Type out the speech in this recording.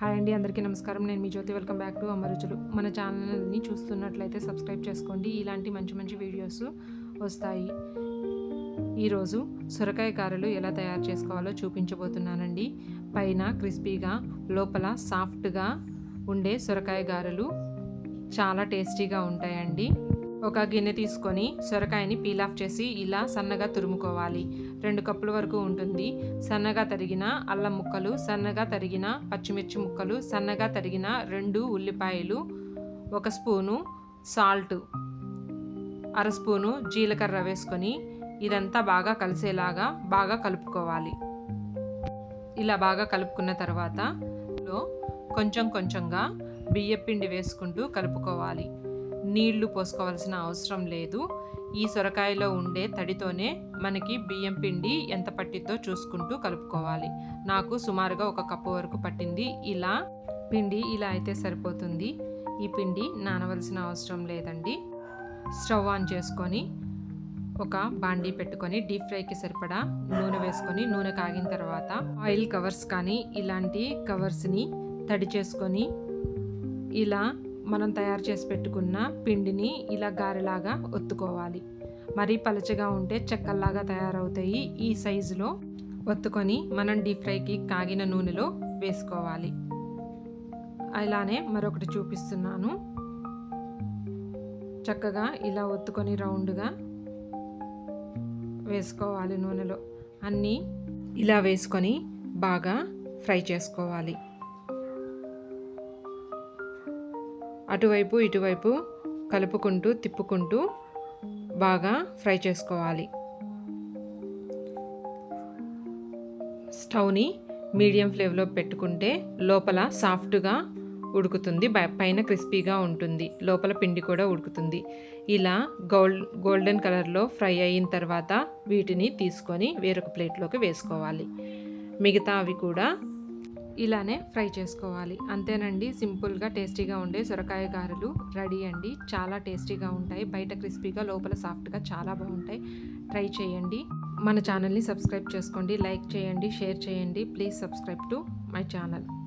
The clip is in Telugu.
హాయ్ అండి అందరికీ నమస్కారం. నేను మీ Jyothi. Welcome back to Amaruchulu. మన ఛానల్ని చూస్తున్నట్లయితే సబ్స్క్రైబ్ చేసుకోండి. ఇలాంటి మంచి మంచి వీడియోస్ వస్తాయి. ఈరోజు సొరకాయ కారలు ఎలా తయారు చేసుకోవాలో చూపించబోతున్నానండి. పైన క్రిస్పీగా లోపల సాఫ్ట్గా ఉండే సొరకాయ గారెలు చాలా టేస్టీగా ఉంటాయండి. ఒక గిన్నె తీసుకొని సొరకాయని పీల్ ఆఫ్ చేసి ఇలా సన్నగా తురుముకోవాలి. రెండు కప్పుల వరకు ఉంటుంది. సన్నగా తరిగిన అల్లం ముక్కలు సన్నగా తరిగిన పచ్చిమిర్చి ముక్కలు సన్నగా తరిగిన రెండు ఉల్లిపాయలు ఒక స్పూను సాల్ట్ అర స్పూను జీలకర్ర వేసుకొని ఇదంతా బాగా కలిసేలాగా బాగా కలుపుకోవాలి. ఇలా బాగా కలుపుకున్న తర్వాత లో కొంచెం కొంచెంగా బియ్యపిండి వేసుకుంటూ కలుపుకోవాలి. నీళ్ళు పోసుకోవాల్సిన అవసరం లేదు. ఈ సొరకాయలో ఉండే తడితోనే మనకి బియ్యం పిండి ఎంత పట్టిద్దో చూసుకుంటూ కలుపుకోవాలి. నాకు సుమారుగా ఒక కప్పు వరకు పట్టింది. ఇలా పిండి ఇలా అయితే సరిపోతుంది. ఈ పిండి నానవలసిన అవసరం లేదండి. స్టవ్ ఆన్ చేసుకొని ఒక బాండీ పెట్టుకొని డీప్ ఫ్రైకి సరిపడా నూనె వేసుకొని నూనె కాగిన తర్వాత ఆయిల్ కవర్స్ కానీ ఇలాంటి కవర్స్ని తడి చేసుకొని ఇలా మనం తయారు చేసి పెట్టుకున్న పిండిని ఇలా గారెలాగా ఒత్తుకోవాలి. మరీ పలచగా ఉంటే చెక్కల్లాగా తయారవుతాయి. ఈ సైజులో ఒత్తుకొని మనం డీప్ ఫ్రైకి కాగిన నూనెలో వేసుకోవాలి. అలానే మరొకటి చూపిస్తున్నాను. చక్కగా ఇలా ఒత్తుకొని రౌండ్గా వేసుకోవాలి నూనెలో. అన్నీ ఇలా వేసుకొని బాగా ఫ్రై చేసుకోవాలి. అటువైపు ఇటువైపు కలుపుకుంటూ తిప్పుకుంటూ బాగా ఫ్రై చేసుకోవాలి. స్టవ్ని మీడియం ఫ్లేమ్లో పెట్టుకుంటే లోపల సాఫ్ట్గా ఉడుకుతుంది పైన క్రిస్పీగా ఉంటుంది లోపల పిండి కూడా ఉడుకుతుంది. ఇలా గోల్డ్ గోల్డెన్ కలర్లో ఫ్రై అయిన తర్వాత వీటిని తీసుకొని వేరొక ప్లేట్లోకి వేసుకోవాలి. మిగతా అవి కూడా ఇలానే ఫ్రై చేసుకోవాలి. అంతేనండి సింపుల్గా టేస్టీగా ఉండే సొరకాయ గారెలు రెడీ అండి. చాలా టేస్టీగా ఉంటాయి. బయట క్రిస్పీగా లోపల సాఫ్ట్గా చాలా బాగుంటాయి. ట్రై చేయండి. మన ఛానల్ని సబ్స్క్రైబ్ చేసుకోండి. లైక్ చేయండి షేర్ చేయండి. Please subscribe to my channel.